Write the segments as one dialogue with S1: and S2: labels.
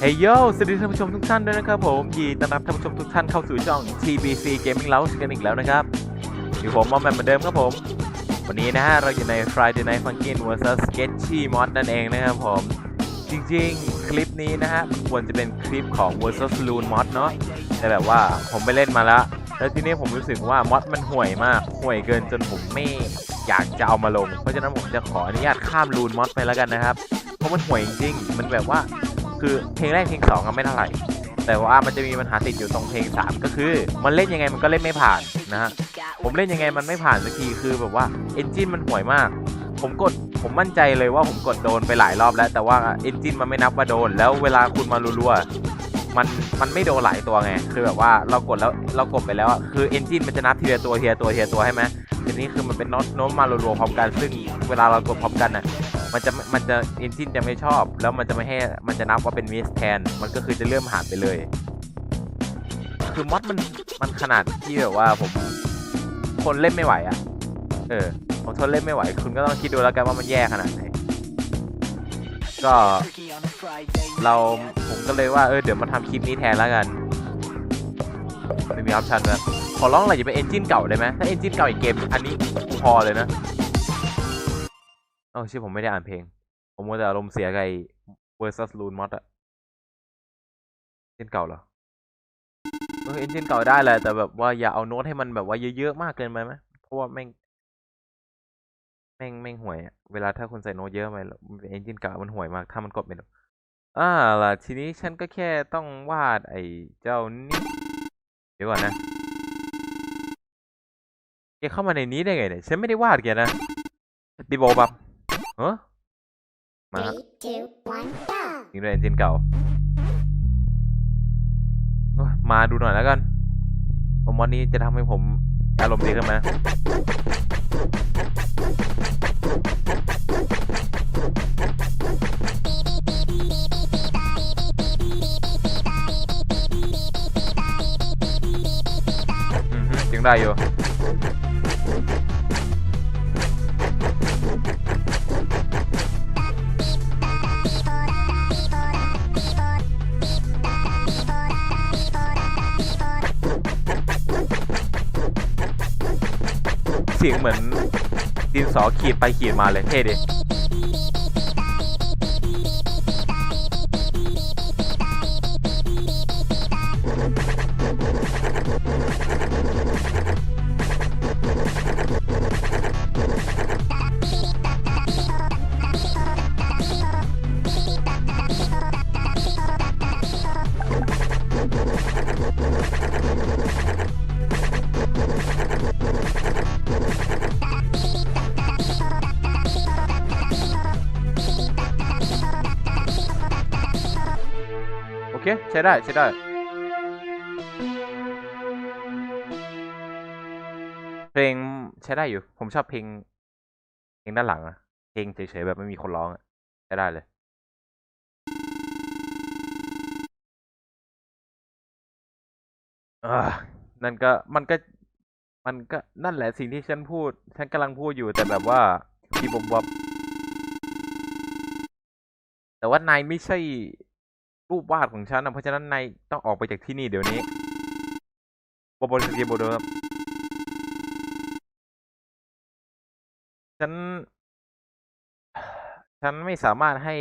S1: เฮ้ยโยสวัสดีท่านผู้ชมทุกท่านด้วยนะครับผมยินดีต้อนรับท่านผู้ชมทุกท่านเข้าสู่ช่อง TBC Gaming Lounge กันอีกแล้วนะครับอยู่ผมมอมแมมเหมือนเดิมครับผม วันนี้นะฮะเราอยู่ใน Friday Night Funkin' vs Sketchy Mod นั่นเองนะครับผม จริงๆ คลิปนี้นะฮะควรจะเป็นคลิปของ vs Loon Mod เนาะแต่แบบว่าผมไปเล่นมาแล้ว แล้วทีนี้ผมรู้สึกว่ามอดมันห่วยมากห่วยเกินจนผมไม่อยากจะเอามาลง เพราะฉะนั้นผมจะขออนุญาตข้ามลูนมอดไปแล้วกันนะครับะมันห่วยจริงๆมันแบบว่า คือเพลงแรกเพลงสองก็ไม่เท่าไหร่แต่ว่ามันจะมีปัญหาติดอยู่ตรงเพลงสามก็คือ มันเล่นยังไงมันก็เล่นไม่ผ่านนะฮะผมเล่นยังไงมันไม่ผ่านสักทีคือแบบว่าเอนจินมันห่วยมาก ผมกดผมมั่นใจเลยว่าผมกดโดนไปหลายรอบแล้ว แต่ว่าเอนจินมันไม่นับว่าโดน แล้วเวลาคุณมารัวๆมันมันไม่โดนหลายตัวไงคือแบบว่าเรากดแล้วเรากดไปแล้วคือเอนจินมันจะนับทีละตัวทีละตัวทีละตัวใช่ไหมทีนี้คือมันเป็นโน้ตโน้ตมารัวๆพร้อมกันซึ่งเวลาเรากดพร้อมกันน่ะ มันจะมันจะเอนจินจะไม่ชอบ แล้วมันจะไม่ให้มันจะนับว่าเป็นมิสแทน มันก็คือจะเริ่มหานไปเลย คือมอดมันมันขนาดที่แบบว่าผมคนเล่นไม่ไหวอะ่ะ เออผมทนเล่นไม่ไหว คุณก็ต้องคิดดูแล้วกันว่ามันแย่ขนาดไหน ก็เราผมก็เลยว่าเออเดี๋ยวมาทำคลิปนี้แทนแล้วกัน ไม่มีออปชันนะขอร้องหน่อยอย่าเป็นเอนจินเก่าได้ไหมถ้าเอนจินเก่าอีกเกม อันนี้กูพอเลยนะ เอ้าชื่อผมไม่ได้อ่านเพลง ผมมัวแต่อารมณ์เสียกับไอ้ versus loon mod อะเอนจินเก่าเหรอเออเอนจินเก่าได้แหละแต่แบบว่าอย่าเอาโน้ตให้มันแบบว่าเยอะๆมากเกินไปไหมเพราะว่าแม่งแม่งแม่งห่วยอะเวลาถ้าคุณใส่โน้ตเยอะไปแล้วเป็นเอนจินเก่ามันห่วยมาก ถ้ามันกดไม่ได้อ่าล่ะทีนี้ฉันก็แค่ต้องวาดไอ้เจ้านี่เดี๋ยวก่อนนะแกเข้ามาในนี้ได้ไงเนี่ยฉันไม่ได้วาดแกนะดิโบบับ ฮ้อมาครับ
S2: Three, two, one, go!
S1: ยิงด้วยเอนจินเก่าโอ้ยมาดูหน่อยแล้วกันผมวันนี้จะทำให้ผมอารมณ์ดีขึ้นไหมอือฮึยังได้อยู่ เสียงเหมือนดินสอขีดไปขีดมาเลยเท่ดิ เค ใช้ได้ ใช้ได้เพลงใช้ได้อยู่ ผมชอบเพลง เพลงด้านหลังอะเพลงเฉยๆแบบไม่มีคนร้องอะใช้ได้เลยอ่านั่นก็มันก็ มันก็นั่นแหละสิ่งที่ฉันพูด ฉันกำลังพูดอยู่แต่แบบว่าพี่บมบอบแต่ว่านายไม่ใช่ รูปวาดของฉันนะเพราะฉะนั้นนายต้องออกไปจากที่นี่เดี๋ยวนี้บอบอลสกีโบเดอร์ฉัน ฉันไม่สามารถให้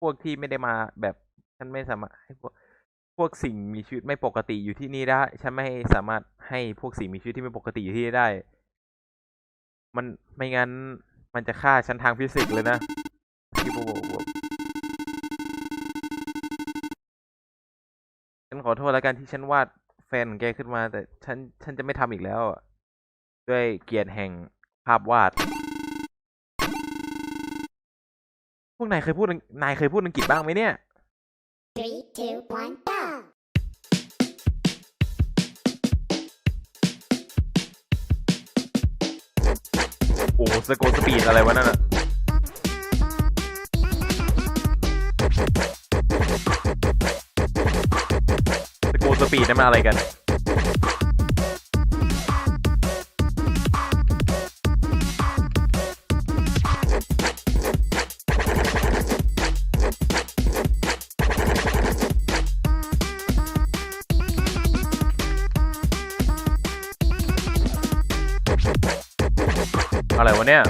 S1: พวกที่ไม่ได้มาแบบ ฉันไม่สามารถให้พวกพวกสิ่งมีชีวิตไม่ปกติอยู่ที่นี่ได้ ฉันไม่สามารถให้พวกสิ่งมีชีวิตที่ไม่ปกติอยู่ที่นี่ได้ มันไม่งั้นมันจะฆ่าฉันทางฟิสิกส์เลยนะที่บ ขอโทษแล้วกันที่ฉันวาดแฟนของแกขึ้นมา แต่ฉันฉันจะไม่ทำอีกแล้วอะด้วยเกียรติแห่งภาพวาด พวกนายเคยพูดอังนายเคยพูดอังกฤษบ้างไหมเนี่ย
S2: Three, two, one, go!
S1: โอ้สโกสปีดอะไรวะนั่นอะ ปีนั่นมาอะไรกันอะไรวะเนี่ย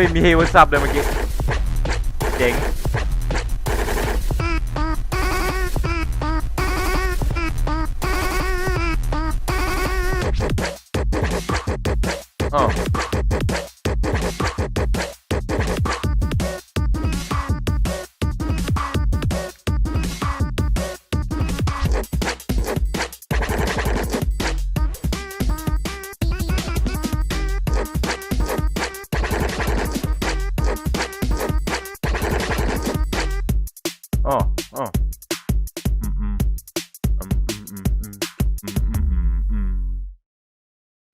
S1: ฮ้ยมีเฮวัซับเลยเมื่อกี้ เจ๋ง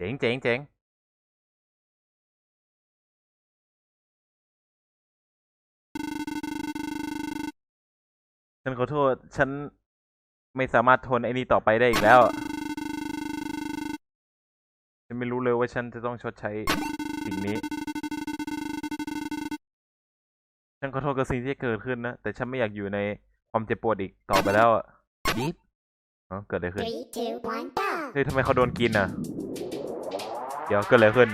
S1: จ๋งเจ๋งเจ๋งฉันขอโทษ ฉันไม่สามารถทนไอ้นี่ต่อไปได้อีกแล้ว ฉันไม่รู้เลยว่าฉันจะต้องชดใช้สิ่งนี้ ฉันขอโทษกับสิ่งที่เกิดขึ้นนะ แต่ฉันไม่อยากอยู่ในความเจ็บปวดอีกต่อไปแล้วอะดิฟอ๋อเกิดอะไรขึ้น
S2: Three, two, one, go.
S1: เฮ้ยทำไมเขาโดนกินอะ เดี๋ยวเกิดอะไรขึ้น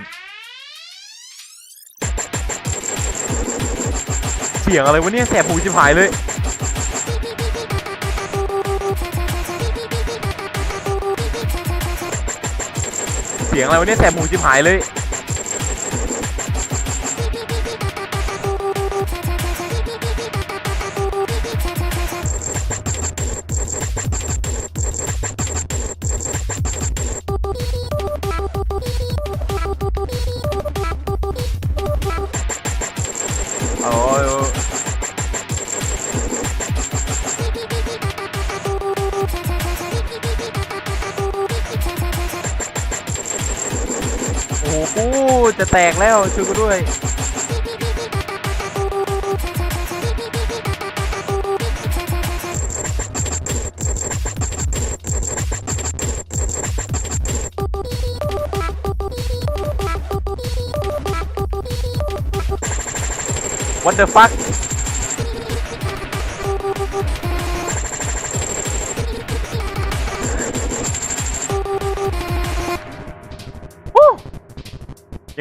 S1: เสียงอะไรวะเนี่ยแสบหูชิบหายเลย เสียงอะไรวะเนี่ยแสบหูชิบหายเลย โอ้จะแตกแล้วช่วยกูด้วย What the fuck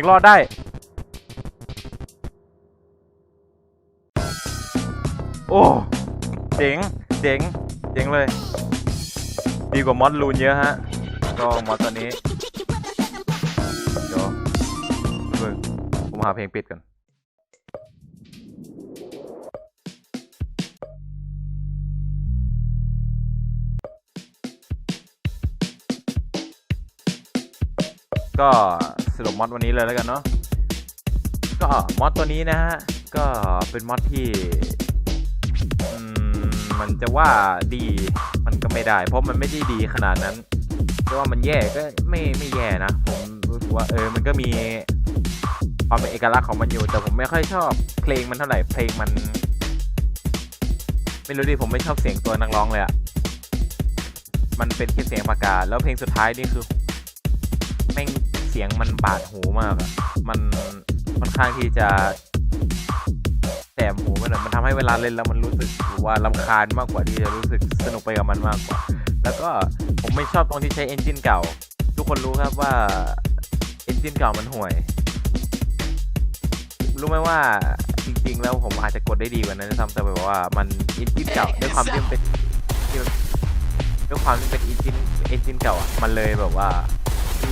S1: ยังรอดได้ โอ้เจ๋งเจ๋งเจ๋งเลย ดีกว่ามอดลูนเยอะฮะ ก็มอดตอนนี้เดี๋ยวผมหาเพลงปิดก่อนก็ รุปมอดวันนี้เลยแล้วกันเนาะก็มอดตัวนี้นะฮะก็เป็นมอดที่มมันจะว่าดีมันก็ไม่ได้ เพราะมันไม่ได้ดีขนาดนั้นจะว่ามันแย่ก็ไม่ไม่แย่นะผมรู้สึกว่าเออมันก็มีความเป็นเอกลักษณ์ของมันอยู่ แต่ผมไม่ค่อยชอบเพลงมันเท่าไหร่เพลงมัน ไม่รู้ดิผมไม่ชอบเสียงตัวนักร้องเลยอะมันเป็นแค่เสียงปากกาแล้วเพลงสุดท้ายนี่คือแม่ง เสียงมันบาดหูมากอะมันค่อนข้างที่จะแสบหูมันมันทำให้เวลาเล่นแล้วมันรู้สึกว่าลำคาญมากกว่าที่จะรู้สึกสนุกไปกับมันมากกว่า แล้วก็ผมไม่ชอบตรงที่ใช้เอนจินเก่า ทุกคนรู้ครับว่าเอนจินเก่ามันห่วย รู้ไหมว่าจริงๆแล้วผมอาจจะกดได้ดีกว่านั้นซ้ำแต่แบบว่ามันเอนจินเก่าด้วยความที่มันเป็นด้วยความที่เป็นเอนจินเอนจินเก่าอะมันเลยแบบว่า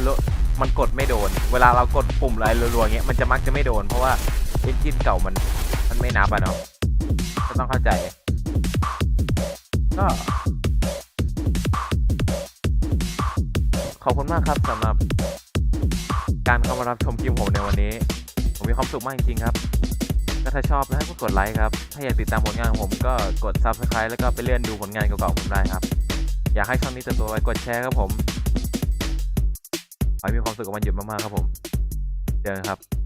S1: โล มันกดไม่โดน เวลาเรากดปุ่มอะไรรัวๆเงี้ยมันจะมักจะไม่โดน เพราะว่าเอนจินเก่ามันมันไม่นับอะเนาะก็ต้องเข้าใจ ก็ ขอบคุณมากครับสำหรับ การเข้ามารับชมคลิปผมในวันนี้ ผมมีความสุขมากจริงๆครับก็ถ้าชอบนะก็กดไลค์ครับ ถ้าอยากติดตามผลงานของผมก็กด subscribe แล้วก็ไปเลื่อนดูผลงานเก่าๆผมได้ครับ อยากให้ช่องนี้เติบโตไว้กดแชร์ครับผม ขอให้มีความสุขกับวันหยุดมากๆครับผม เจอกันครับ